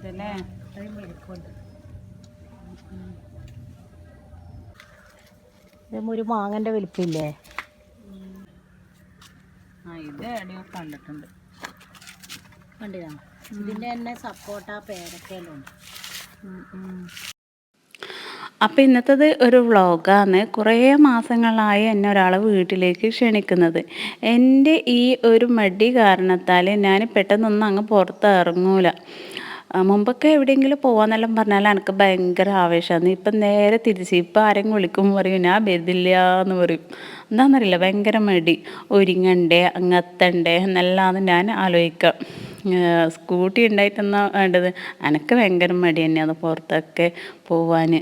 ഇതല്ലേ? അത്രയും വലിപ്പമുണ്ട് ഒരു മാങ്ങന്റെ വലിപ്പില്ലേ? ആ ഇത് എവിടെയോ കണ്ടിട്ടുണ്ട്. കണ്ടില്ല ഇതിന്റെ തന്നെ സപ്പോട്ട ആ ഉണ്ട്. അപ്പോൾ ഇന്നത്തത് ഒരു വ്ളോഗാണ് കുറേ മാസങ്ങളായി എന്നെ ഒരാൾ വീട്ടിലേക്ക് ക്ഷണിക്കുന്നത്. എന്റെ ഈ ഒരു മടി കാരണത്താൽ ഞാൻ പെട്ടെന്നൊന്നും അങ്ങ് പുറത്ത് ഇറങ്ങൂല ആ, മുമ്പൊക്കെ എവിടെയെങ്കിലും പോകാന്നെല്ലാം പറഞ്ഞാൽ എനിക്ക് ഭയങ്കര ആവേശമാണ് ഇപ്പം നേരെ തിരിച്ച് ഇപ്പം ആരെങ്കിലും വിളിക്കുമ്പോൾ പറയും ഞാൻ ബെതില്ല എന്ന് പറയും. എന്താണെന്നറിയില്ല ഭയങ്കര മടി. ഒരുങ്ങണ്ടേ അങ്ങെത്തണ്ടേ എന്നെല്ലാം ഞാൻ ആലോചിക്കാം. സ്കൂട്ടി ഉണ്ടായിട്ടെന്നാ വേണ്ടത്? എനിക്ക് ഭയങ്കര മടി തന്നെയാണ് പുറത്തൊക്കെ പോവാൻ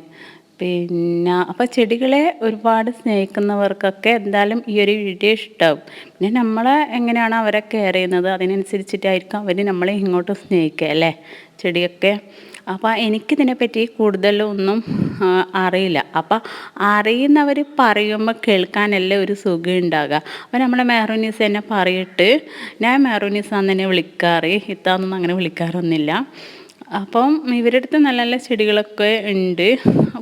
പിന്നെ അപ്പോൾ ചെടികളെ ഒരുപാട് സ്നേഹിക്കുന്നവർക്കൊക്കെ എന്തായാലും ഈ ഒരു വീഡിയോ ഇഷ്ടമാവും പിന്നെ നമ്മളെ എങ്ങനെയാണ് അവരെ കെയർ ചെയ്യുന്നത്? അതിനനുസരിച്ചിട്ടായിരിക്കും അവർ നമ്മളെ ഇങ്ങോട്ട് സ്നേഹിക്കുക അല്ലേ? ചെടിയൊക്കെ. അപ്പോൾ എനിക്കിതിനെപ്പറ്റി കൂടുതലൊന്നും അറിയില്ല. അപ്പോൾ അറിയുന്നവർ പറയുമ്പോൾ കേൾക്കാനല്ലേ ഒരു സുഖം ഉണ്ടാകുക അപ്പോൾ നമ്മളെ മെഹറൂനീസ് തന്നെ പറയിട്ട് ഞാൻ മെഹറൂനീസാന്ന് തന്നെ വിളിക്കാറ്. ഇത്താന്നൊന്നും അങ്ങനെ വിളിക്കാറൊന്നുമില്ല. അപ്പം ഇവരുടെ അടുത്ത് നല്ല നല്ല ചെടികളൊക്കെ ഉണ്ട്.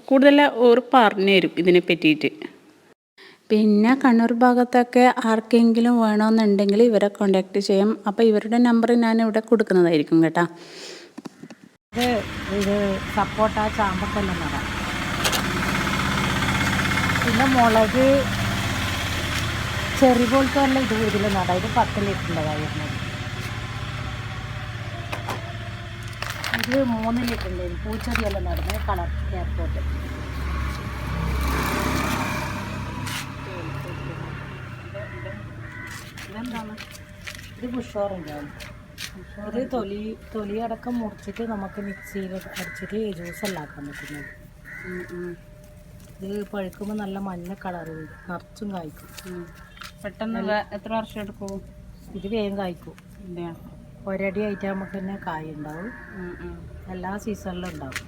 കൂടുതൽ ഓർ പറഞ്ഞു തരും ഇതിനെ പറ്റിയിട്ട്. പിന്നെ കണ്ണൂർ ഭാഗത്തൊക്കെ ആർക്കെങ്കിലും വേണമെന്നുണ്ടെങ്കിൽ ഇവരെ കോണ്ടാക്ട് ചെയ്യാം. അപ്പോൾ ഇവരുടെ നമ്പർ ഞാൻ ഇവിടെ കൊടുക്കുന്നതായിരിക്കും കേട്ടോ. ഇത് ഇത് സപ്പോട്ട ചാമ്പക്കെല്ലാം നടാം പിന്നെ മുളക് ചെറി പോലത്തെ ഇത് വീട്ടിൽ നട. ഇത് പത്ത് ഇത് മൂന്ന് ലിറ്റർ ലിറ്ററിന്റെ പൂച്ചെടിയെല്ലാം നടന്നത് കളർ എയർപോർട്ട് ഇതെന്താണ്? ഇത് ബുഷ് ഒരു തൊലി തൊലി അടക്കം മുറിച്ചിട്ട് നമുക്ക് മിക്സിയിൽ അടിച്ചിട്ട് ജ്യൂസ് അല്ലാക്കാൻ പറ്റുന്നത്. ഇത് പഴുക്കുമ്പോൾ നല്ല മഞ്ഞ കളർ നിറച്ചും കായ്ക്കും. പെട്ടെന്ന് എത്ര വർഷം എടുക്കും? ഇത് വേഗം കായ്ക്കും. ഒരടി ആയിട്ട് നമുക്ക് തന്നെ കായ ഉണ്ടാവും. എല്ലാ സീസണിലും ഉണ്ടാവും.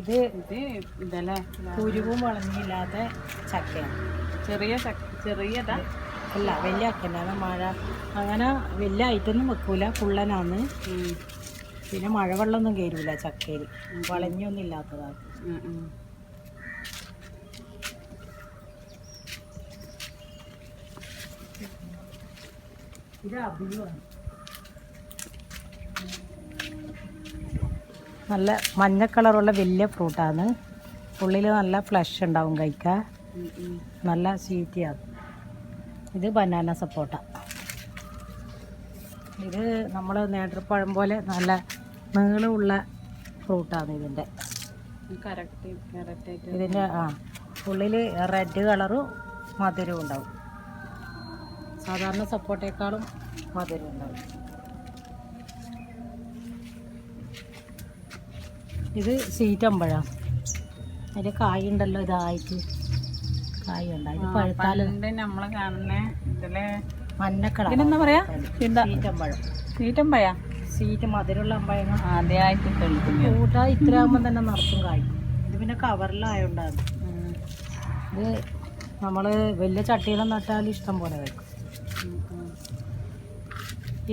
ഇത് ഇത് ഇതല്ലേ? കുരുവും വളഞ്ഞില്ലാത്ത ചക്കയാണ്. ചെറിയ ചക്ക ചെറിയതാ? അല്ല വലിയ അക്കനാണ് മഴ അങ്ങനെ വലിയ ഐറ്റൊന്നും വെക്കൂല. കുള്ളനാന്ന് പിന്നെ പിന്നെ മഴവെള്ളമൊന്നും കയറൂല ചക്കയിൽ. വളഞ്ഞൊന്നും ഇല്ലാത്തതാണ്. നല്ല മഞ്ഞ കളറുള്ള വലിയ ഫ്രൂട്ടാണ്. ഉള്ളിൽ നല്ല ഫ്ലഷ് ഉണ്ടാവും കഴിക്കാൻ. നല്ല സ്വീറ്റിയാണ്. ഇത് ബനാന സപ്പോട്ട. ഇത് നമ്മൾ നേന്ത്രപ്പഴം പോലെ നല്ല നീളമുള്ള ഫ്രൂട്ടാണ് ഇതിന്റെ ഇതിന്റെ ആ ഉള്ളിൽ റെഡ് കളറും മധുരവും ഉണ്ടാവും. സാധാരണ സപ്പോർട്ടേക്കാളും മധുരം ഉണ്ടാവും. ഇത് സീറ്റമ്പഴാണ് അതിന്റെ കായുണ്ടല്ലോ ഇതായിട്ട്. കായുണ്ട് ഇത് പഴുത്താൽ പണ്ട് നമ്മളെ കാണുന്ന ഇതിലെ മഞ്ഞക്കളർ ഇതിനെന്താ പറയാ? എന്താ? സീറ്റമ്പഴം നീറ്റമ്പയാ സീറ്റ് മധുരമുള്ള അമ്പഴങ്ങൾ ആദ്യമായിട്ട് കൂട്ടാ ഇത്രയാകുമ്പോൾ തന്നെ നിറച്ചും കായ്ക്കും. ഇത് പിന്നെ കവറിലായോണ്ടാണ്. ഇത് നമ്മൾ വലിയ ചട്ടിയിലും നട്ടാൽ ഇഷ്ടം പോലെ കഴിക്കും.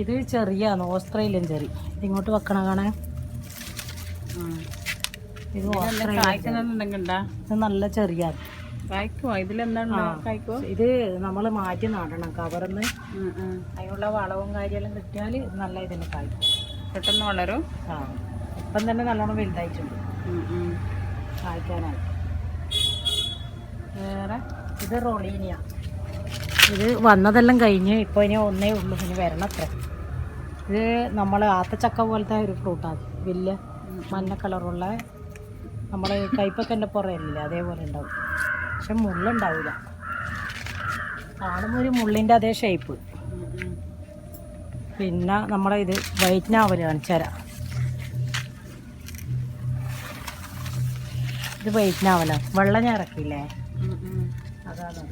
ഇത് ചെറിയാണ് ഓസ്ട്രേലിയൻ ചെറി. ഇങ്ങോട്ട് വെക്കണ കാണാൻ ഇത് നല്ല ചെറിയാണ്. ഇത് നമ്മൾ മാറ്റി നടണം കവർന്ന് അതിനുള്ള വളവും കാര്യമെല്ലാം കിട്ടിയാൽ നല്ല ഇതിന് കായ്ക്കും. പെട്ടെന്ന് വളരും? ആ. ഇപ്പം തന്നെ നല്ലോണം വലുതായിട്ടുണ്ട്. കായ്ക്കാനായി വേറെ? ഇത് റൊളീനിയ. ഇത് വന്നതെല്ലാം കഴിഞ്ഞ് ഇപ്പോൾ ഇനി ഒന്നേ ഉള്ളൂ ഇനി വരണം അത്ര ഇത് നമ്മൾ ആത്തച്ചക്ക പോലത്തെ ഒരു ഫ്രൂട്ടാണ് വലിയ മഞ്ഞ കളറുള്ള നമ്മൾ കൈപ്പക്കന്റെ പുറയില്ലേ അതേപോലെ ഉണ്ടാവും. പക്ഷെ മുള്ളുണ്ടാവില്ല കാണുമ്പോൾ ഒരു മുള്ളിന്റെ അതേ ഷേപ്പ്. പിന്നെ നമ്മളെ ഇത് വൈറ്റ് നാവൽ കാണിച്ചു തരാം. ഇത് വൈറ്റ് നാവലാണ് വെള്ളം ഞാൻ ഇറക്കില്ലേ. അതാണ്.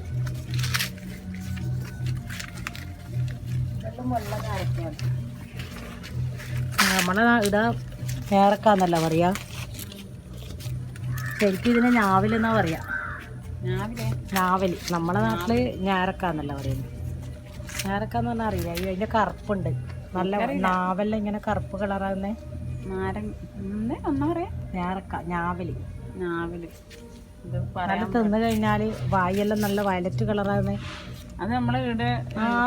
നമ്മളെ ഇടാ ഏറക്കാന്നല്ല പറയാ. ശരിക്കും ഇതിനെ ഞാവലെന്നാ പറയാ? ഞാവൽ? നമ്മളെ നാട്ടിൽ ഞാറക്കാന്നല്ല പറയുന്നത് ഞാറക്കാന്ന് പറഞ്ഞാൽ അറിയില്ല അതിന്റെ കറുപ്പുണ്ട്. നല്ല നാവെല്ലാം ഇങ്ങനെ കറുപ്പ് കളറാകുന്നേ ഞാറക്ക ഞാവൽ. ഇത് അത് തിന്നു കഴിഞ്ഞാൽ വായെല്ലാം നല്ല വയലറ്റ് കളറാകുന്നേ അത് നമ്മളെ ഇവിടെ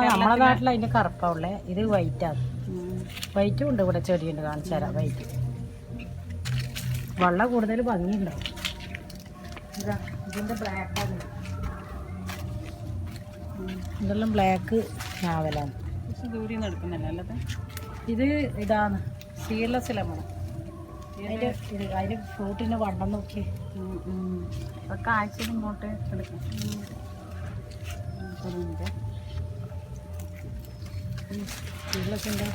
നമ്മളെ നാട്ടിൽ അതിന്റെ കറുപ്പാ ഉള്ളേ ഇത് വൈറ്റാണ് ഉം. വൈറ്റും ഉണ്ട് ഇവിടെ ചെടിയുണ്ട് കാണിച്ചു തരാം വൈറ്റ് വെള്ളം കൂടുതൽ ഭംഗിയുണ്ടോ? ഇതാ ഇതിന്റെ ബ്ലാക്കാണ് ഇതെല്ലാം ബ്ലാക്ക് നാവലാണ്. ദൂരെ എടുക്കുന്നില്ല അല്ലത്? ഇത് ഇതാണ് സീർലെസ് ലെമൺ അതിന്റെ അതിന്റെ ഫ്രൂട്ടിന്റെ വണ്ണം നോക്കി കാഴ്ച ഇങ്ങോട്ട് എടുക്കാം. സീഡ്ലെസ്സിന്റെ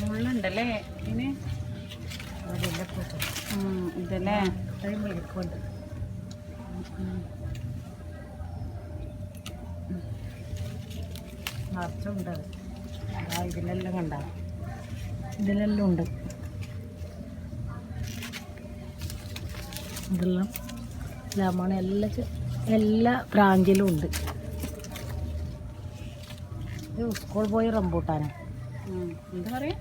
മുള്ളുണ്ടല്ലേ? ഇനി അതിന്റെ ഫ്രൂട്ട് ഉം, ഇതല്ലേ? നിറച്ചുണ്ട് ഉണ്ട് ആ ഇതിലെല്ലാം കണ്ട? ഇതിലെല്ലാം ഉണ്ട്. ഇതെല്ലാം ലെമൺ എല്ലാ എല്ലാ ബ്രാഞ്ചിലും ഉണ്ട്. ഇത് സ്കൂൾ പോയി റംബൂട്ടാനാ. എന്താ പറയാ?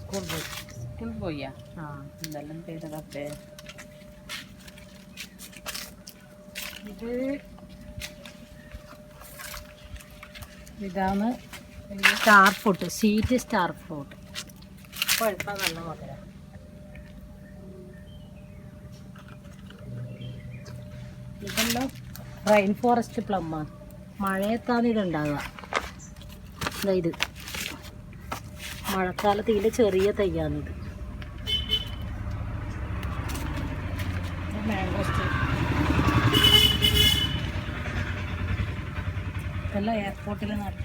സ്കൂൾ പോയി സ്കൂൾ പോയാ ആ? എന്തെല്ലാം ചെയ്തതൊക്കെ ഇത് ഇതാണ് star fruit sweet star fruit പഴുത്ത നല്ല മധുരം ഇതെല്ലാം റെയിൻ ഫോറസ്റ്റ് പ്ലമ്മാണ് മഴയത്താണ് ഇതുണ്ടാകുക ഇത്. മഴക്കാലത്ത് ഇതിന്റെ ചെറിയ തയ്യാണിത്. ഇതെല്ലാം എയർപോർട്ടിൽ നട്ട.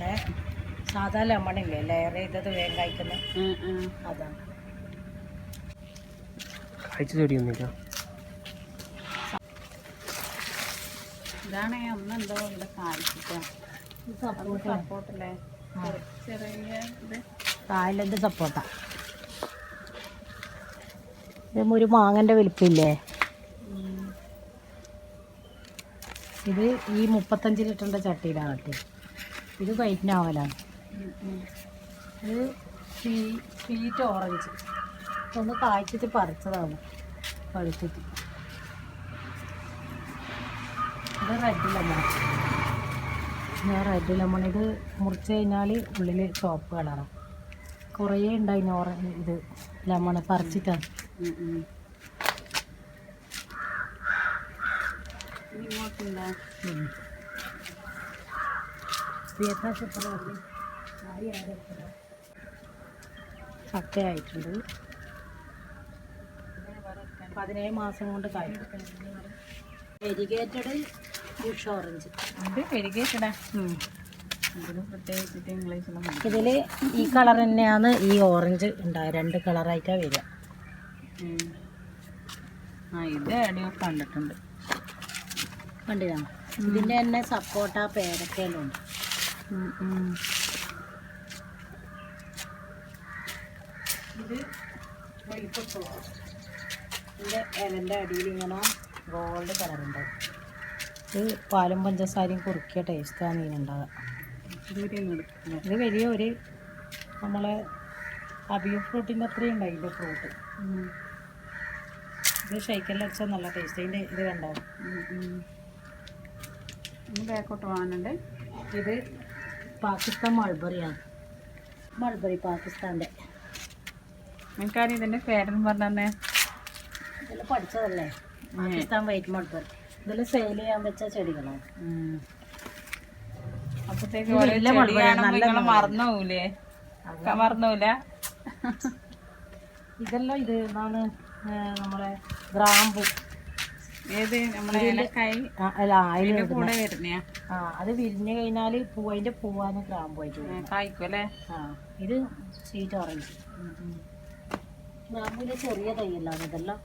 സാധാ ലെമണില്ലേ ലെയർ ചെയ്തത് വേഗം ഉം. അതാണ് കഴിച്ച ചെടിയൊന്നുമില്ല ഇതാണ് അന്ന് എന്തോ ഇവിടെ കാണിച്ചിട്ടാ. ഇത് സപ്പോർട്ട് സപ്പോർട്ടല്ലേ തായ്ലൻഡ് സപ്പോർട്ടാ. ഇതും ഒരു മാങ്ങന്റെ വലിപ്പില്ലേ? ഇത് ഈ മുപ്പത്തഞ്ച് ലിറ്ററിന്റെ ചട്ടിയിലാണ് കേട്ടോ ഇത് വൈറ്റ് നാവലാണ്. ഇത് സ്വീ- സ്വീറ്റ് ഓറഞ്ച്. ഒന്ന് കായ്ച്ചിട്ട് പറിച്ചതാണ്. പഴുത്തിട്ട് ഇത് റെഡിലല്ല ഞാൻ റെഡ് ലെമൺ ഇത് മുറിച്ച് കഴിഞ്ഞാൽ ഉള്ളിൽ ചുവപ്പ് കളറാണ് കുറേ ഉണ്ടായിന് ഓറ ഇത് ലെമൺ പറിച്ചിട്ടാണ് ചക്കയായിട്ടുണ്ട്. പതിനേഴ് മാസം കൊണ്ട് കായ്ക്കും. Variegated bush orange. ഇതിൽ ഈ കളർ തന്നെയാണ് ഈ ഓറഞ്ച് ഉണ്ടായത് രണ്ട് കളറായിട്ടാണ് വരിക. ആ ഇത് എവിടെയോ കണ്ടിട്ടുണ്ട്. കണ്ടിരുന്നു? ഇതിന്റെ തന്നെ സപ്പോട്ട പേരക്കയെല്ലാം ഉണ്ട് ഇതിന്റെ ഇലന്റെ ഇത് വെളുപ്പത്തോ ഇതിന്റെ ഇലന്റെ അടിയിൽ ഇങ്ങനെ ഗോൾഡ് കളറുണ്ട് ഇത് പാലും പഞ്ചസാരയും കുറുക്കിയ ടേസ്റ്റാണ് നിന്ന് ഇത് വലിയ ഒരു നമ്മളെ അബിയ ഫ്രൂട്ടിന്റെ അത്രയും ഉണ്ടായില്ല ഫ്രൂട്ട് ഇത് ഷെയ്ക്കല്ല വെച്ചാൽ നല്ല ടേസ്റ്റ് അതിന്റെ ഇത് കണ്ടോ? ബാക്കോട്ട് പോകാനുണ്ട്. ഇത് പാകിസ്ഥാൻ മൾബറിയാണ് മൾബറി പാകിസ്ഥാന്റെ. നിനക്കാരും ഇതിന്റെ പേരെന്ന് പറഞ്ഞേ ഇതെല്ലാം പഠിച്ചതല്ലേ? പാകിസ്ഥാൻ വൈറ്റ് മൾബറി ഇതെല്ലാം സെയിൽ ചെയ്യാൻ വെച്ച ചെടികളാണ്. അപ്പത്തേക്ക് മറന്നുപോല ഇതെല്ലാം ഇത് എന്നാണ് നമ്മളെ ഗ്രാമ്പു. ഏത്? നമ്മളെ ആ, കൂടെ അത് വിരിഞ്ഞു കഴിഞ്ഞാൽ പൂവിന്റെ പൂവാന്ന് പൂവാണ് ഗ്രാമ്പു ആയിട്ട്. കായ്ക്കും അല്ലേ? ആ ഇത് സ്വീറ്റ് ഓറഞ്ച് ഗ്രാമ്പുവിന്റെ ചെറിയ തൈയല്ലാണ് ഇതെല്ലാം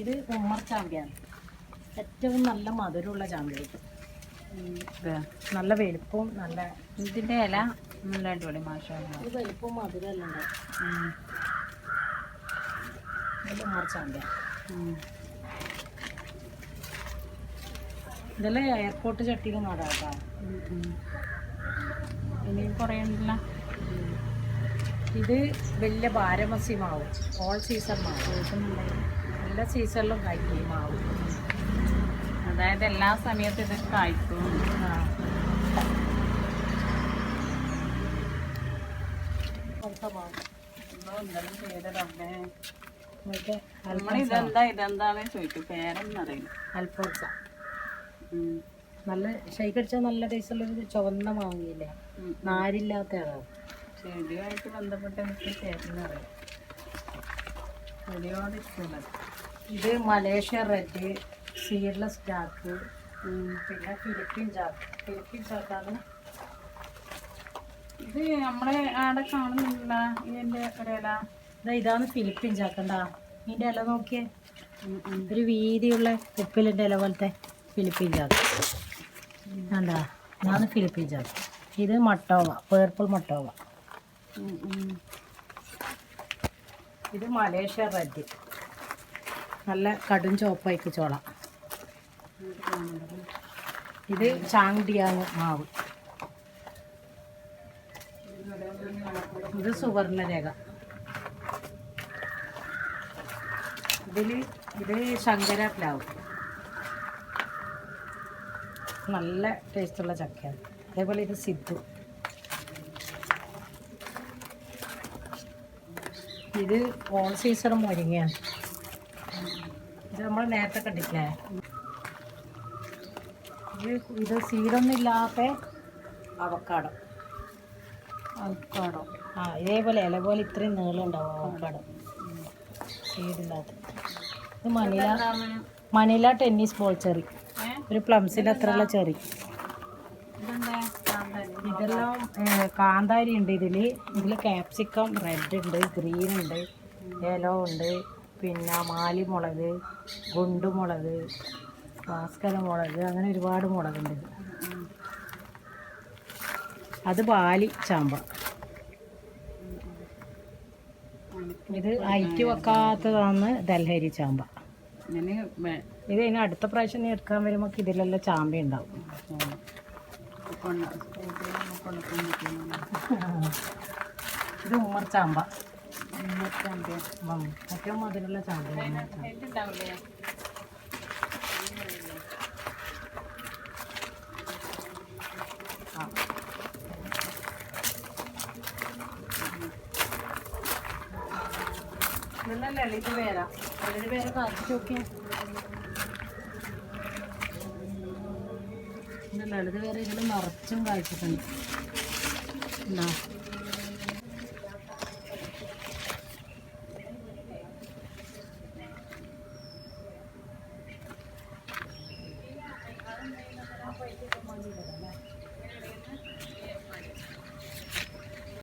ഇത് ഉമ്മർ ചാമ്പ്യാണ് ഏറ്റവും നല്ല മധുരമുള്ള ചാമ്പ്യ നല്ല വലുപ്പവും നല്ല ഇതിന്റെ ഇല നല്ല അടിപൊളി മാഷാ ഇത് വലുപ്പവും മധുരമല്ല ഇത് ഉമ്മർ ചാമ്പ്യ ഇതെല്ലാം എയർപോർട്ട് ചട്ടിയിൽ നടാം കേട്ടോ. ഇനിയും കുറേ ഉണ്ടല്ലോ. ഇത് വലിയ ബാരമസി മാവ് ഓൾ സീസൺ മാവ്. എല്ലാ സീസണിലും കായ്ക്കും മാവ്. അതായത് എല്ലാ സമയത്തും ഇത് കായ്ക്കും ആ. അടുത്ത മാവ് എന്തെല്ലാം ചെയ്തതല്ലേ മറ്റേ നമ്മൾ ഇതെന്താ ഇതെന്താന്ന് ചോദിക്കും. പേരൊന്നും അറിയില്ല. അൽഫോൺസ. നല്ല ഷെയ്ക്കടിച്ചാൽ നല്ല ടേസ്റ്റുള്ള ഒരു ചുവന്ന മാങ്ങയില്ല? നാരില്ലാത്ത നാരില്ലാത്തതാണ്? ചെടിയുമായിട്ട് ബന്ധപ്പെട്ട എനിക്ക് പേരൊന്നും അറിയാം ചെടിയോട് ഇഷ്ടമുള്ളത്. ഇത് മലേഷ്യ റെഡ് സീഡ്ലെസ് ചാക്ക് പിന്നെ ഫിലിപ്പീൻ ചാക്ക് ഫിലിപ്പിൻ ചാക്കാണ് ഇത് നമ്മളെ ആടെ കാണുന്നില്ല. ഇതിന്റെ ഒരില ഇതാ ഇതാണ് ഫിലിപ്പീൻ ചാക്കണ്ടാ ഇതിന്റെ ഇല നോക്കിയേ. ഒരു വീതിയുള്ള ഉപ്പിലിന്റെ ഇല പോലത്തെ ഫിലിപ്പിൻ ചാക്ക് എന്താ ഇതാണ് ഫിലിപ്പിൻ ചാക്ക് ഇത് മട്ടോവ പേർപ്പിൾ മട്ടോവ. ഇത് മലേഷ്യ റെഡ് നല്ല കടും ചോപ്പായിക്ക് ചോള. ഇത് ചാങ്ടിയാണ് മാവ്. ഇത് സുവർണരേഖ ഇതിൽ ഇത് ശങ്കര പ്ലാവ്. നല്ല ടേസ്റ്റുള്ള ചക്കയാണ്. അതേപോലെ ഇത് സിദ്ധു. ഇത് ഓൾ സീസൺ മുരിങ്ങയാണ്. ഇത് നമ്മൾ നേരത്തെ കണ്ടിട്ടില്ലേ? ഇത് ഇത് സീഡൊന്നും ഇല്ലാത്ത അവക്കാടോ. അവക്കാടോ. ആ ഇതേപോലെ ഇല പോലെ ഇത്രയും നീളം ഉണ്ടാവും അവക്കാടോ. സീഡില്ലാത്ത ഇത് Manila Manila tennis ball cherry. ഒരു പ്ലംസിന്റെ അത്രയുള്ള ചെറി. ഇതെല്ലാം കാന്താരി ഉണ്ട് ഇതിൽ ഇതിൽ ക്യാപ്സിക്കം റെഡ് ഉണ്ട് ഗ്രീൻ ഉണ്ട് യെല്ലോ ഉണ്ട്. പിന്നെ മാലിമുളക് ഗുണ്ടുമുളക് ഭാസ്കര മുളക് അങ്ങനെ ഒരുപാട് മുളകുണ്ട് അത് ബാലി ചാമ്പ ഇത് ഐറ്റ് വെക്കാത്തതാണ് ദൽഹരി ചാമ്പ ഇത് ഇനി അടുത്ത പ്രാവശ്യം നീ എടുക്കാൻ വരുമ്പോൾ ഇതിലെല്ലാം ചാമ്പ ഉണ്ടാവും. ഇത് ഉമ്മർ ചാമ്പ. ഏറ്റവും മധുരമുള്ള. ഇതെല്ലാം ലളിത് പേരാ ലളിത് പേര് കാണിച്ചു നോക്കിയേ. ഇത് ലളിത് പേര് ഇതിൽ നിറച്ചും കാഴ്ചിട്ടുണ്ട്